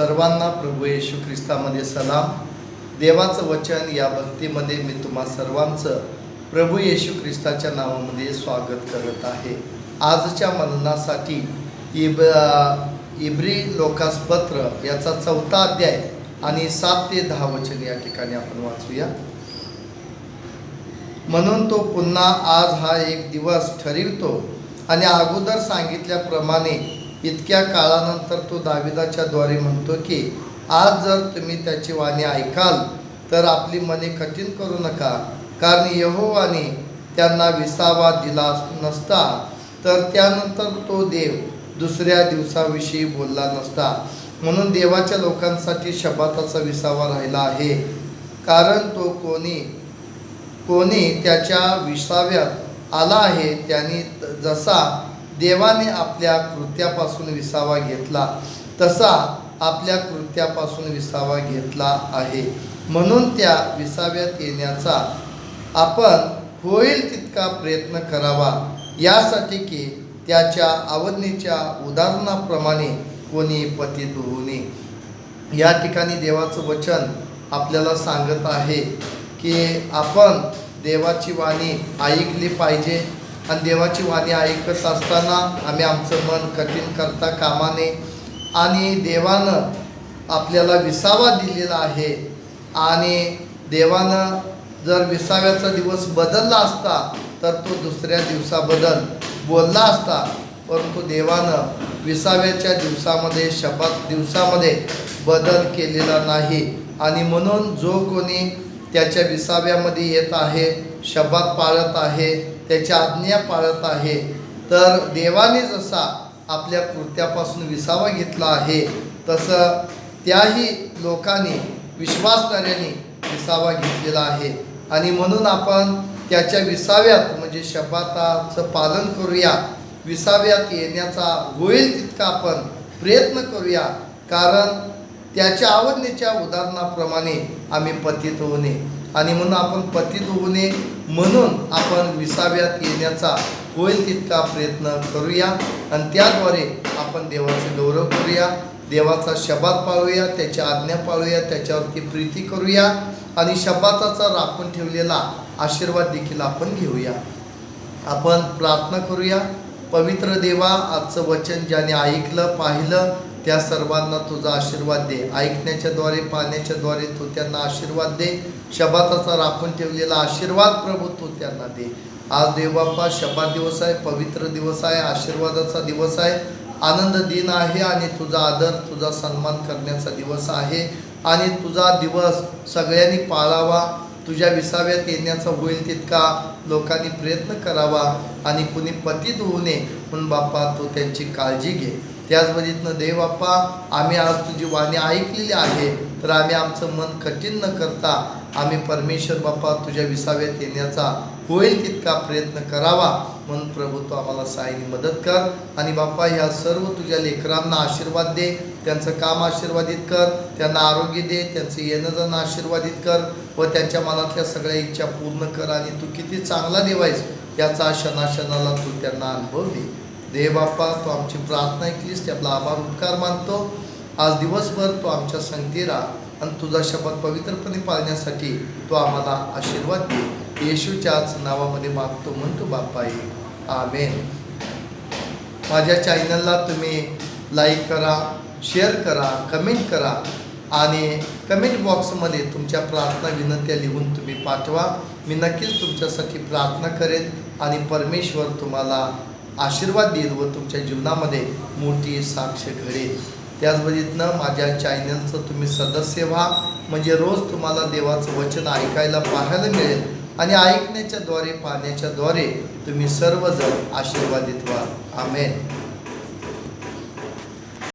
सर्वांना प्रभू येशू ख्रिस्तामध्ये सलाम. देवाचं वचन या भक्तीमध्ये मी तुम्हा सर्वांचं प्रभू येशू ख्रिस्ताच्या नावामध्ये स्वागत करत आहे. आजच्या मननासाठी इब इब्री लोकास पत्र याचा चौथा अध्याय आणि सात ते दहा वचन या ठिकाणी आपण वाचूया. म्हणून तो पुन्हा आज हा एक दिवस ठरवितो आणि अगोदर सांगितल्याप्रमाणे इतक्या काळानंतर तो दाविदाच्या द्वारे म्हणतो की आज जर तुम्ही त्याची वाणी ऐकाल तर आपली मने कठीण करू नका. कारण यहोवाने त्यांना विसावा दिला नसता तर त्यानंतर तो देव दुसऱ्या दिवसाविषयी बोलला नसता. म्हणून देवाच्या लोकांसाठी शबाताचा विसावा राहिला आहे. कारण तो कोणी कोणी त्याच्या विसाव्यात आला आहे त्यांनी जसा देवाने आपल्या कृत्यापासून विसावा घेतला तसा आपल्या कृत्यापासून विसावा घेतला आहे. म्हणून त्या विसाव्यात येण्याचा आपण होईल तितका प्रयत्न करावा. यासाठी की त्याच्या आवडणीच्या उदाहरणाप्रमाणे कोणी पतित होऊ नये या ठिकाणी देवाचं वचन आपल्याला सांगत आहे की आपण देवाची वाणी ऐकली पाहिजे. आणि देवाची वाणी ऐकत असताना आम्ही आमचं मन कठीण करता कामा नये आणि देवानं आपल्याला विसावा दिलेला आहे. आणि देवानं जर विसाव्याचा दिवस बदलला असता तर तो दुसऱ्या दिवसाबद्दल बोलला असता. परंतु देवानं विसाव्याच्या दिवसामध्ये शपथ दिवसामध्ये बदल केलेला नाही. आणि म्हणून जो कोणी त्याच्या विसाव्यामध्ये येत आहे शब्दात पाळत आहे त्याच्या आज्ञा पाळत आहे. तर देवाने जसा आपल्या कृत्यापासून विसावा घेतला आहे तसं त्याही लोकांनी विश्वासणाऱ्यांनी विसावा घेतलेला आहे. आणि म्हणून आपण त्याच्या विसाव्यात म्हणजे शब्दाचं पालन करूया. विसाव्यात येण्याचा होईल तितका आपण प्रयत्न करूया. कारण त्याच्या आवडण्याच्या उदाहरणाप्रमाणे आम्ही पतित होऊ नये. आणि म्हणून आपण पतित होऊ नये म्हणून आपण विसाव्यात येण्याचा होईल तितका प्रयत्न करूया. आणि त्याद्वारे आपण देवाचे गौरव करूया. देवाचा शबाद पाळूया त्याची आज्ञा पाळूया त्याच्यावरती प्रीती करूया. आणि शबाताचा राखून ठेवलेला आशीर्वाद देखील आपण घेऊया. आपण प्रार्थना करूया. पवित्र देवा आजचं वचन ज्याने ऐकलं पाहिलं त्या सर्वांना तुझा आशीर्वाद दे. ऐकण्याच्याद्वारे पाहण्याच्याद्वारे तू त्यांना आशीर्वाद दे. शबाताचा राखून ठेवलेला आशीर्वाद प्रभू तू त्यांना दे. आज देवबाप्पा शबात दिवस आहे पवित्र दिवस आहे आशीर्वादाचा दिवस आहे. आनंद दिन आहे आणि तुझा आदर तुझा सन्मान करण्याचा दिवस आहे. आणि तुझा दिवस सगळ्यांनी पाळावा. तुझ्या विसाव्यात येण्याचा होईल तितका लोकांनी प्रयत्न करावा. आणि कुणी पतित होऊ नये म्हणून बाप्पा तू त्यांची काळजी घे. त्याच पद्धतीनं देव बाप्पा आम्ही आज तुझी वाणी ऐकलेली आहे तर आम्ही आमचं मन कठीण न करता आम्ही परमेश्वर बाप्पा तुझ्या विसाव्यात येण्याचा होईल तितका प्रयत्न करावा. म्हणून प्रभू तू आम्हाला साईने मदत कर आणि बाप्पा ह्या सर्व तुझ्या लेकरांना आशीर्वाद दे. त्यांचं काम आशीर्वादित कर त्यांना आरोग्य दे त्यांचं येणं जाणं आशीर्वादित कर व त्यांच्या मनातल्या सगळ्या इच्छा पूर्ण कर आणि तू किती चांगला देवायस याचा क्षणाक्षणाला तू त्यांना अनुभव दे. देव बाप्पा आमची प्रार्थना ऐकलीस ते आपला आभार उपकार मानतो. आज दिवसभर तो आमच्या संगती राहा आणि तुझा शपथ पवित्रपणे पाळण्यासाठी तो आम्हाला आशीर्वाद दे. येशूच्याच नावामध्ये मागतो म्हणतो बाप्पा ये आमेन. माझ्या चॅनलला तुम्ही लाईक करा शेअर करा कमेंट करा आणि कमेंट बॉक्समध्ये तुमच्या प्रार्थना विनंत्या लिहून तुम्ही पाठवा. मी नक्कीच तुमच्यासाठी प्रार्थना करेन आणि परमेश्वर तुम्हाला आशीर्वाद देईल व तुमच्या जीवनामध्ये मोठी साक्ष घडेल. त्याचबरोबरीतनं माझ्या चॅनलचं तुम्ही सदस्य व्हा. म्हणजे रोज तुम्हाला देवाचं वचन ऐकायला पाहायला मिळेल. आणि ऐकण्याच्या द्वारे पाहण्याच्या द्वारे तुम्ही सर्वजण आशीर्वादित व्हा. आमेन.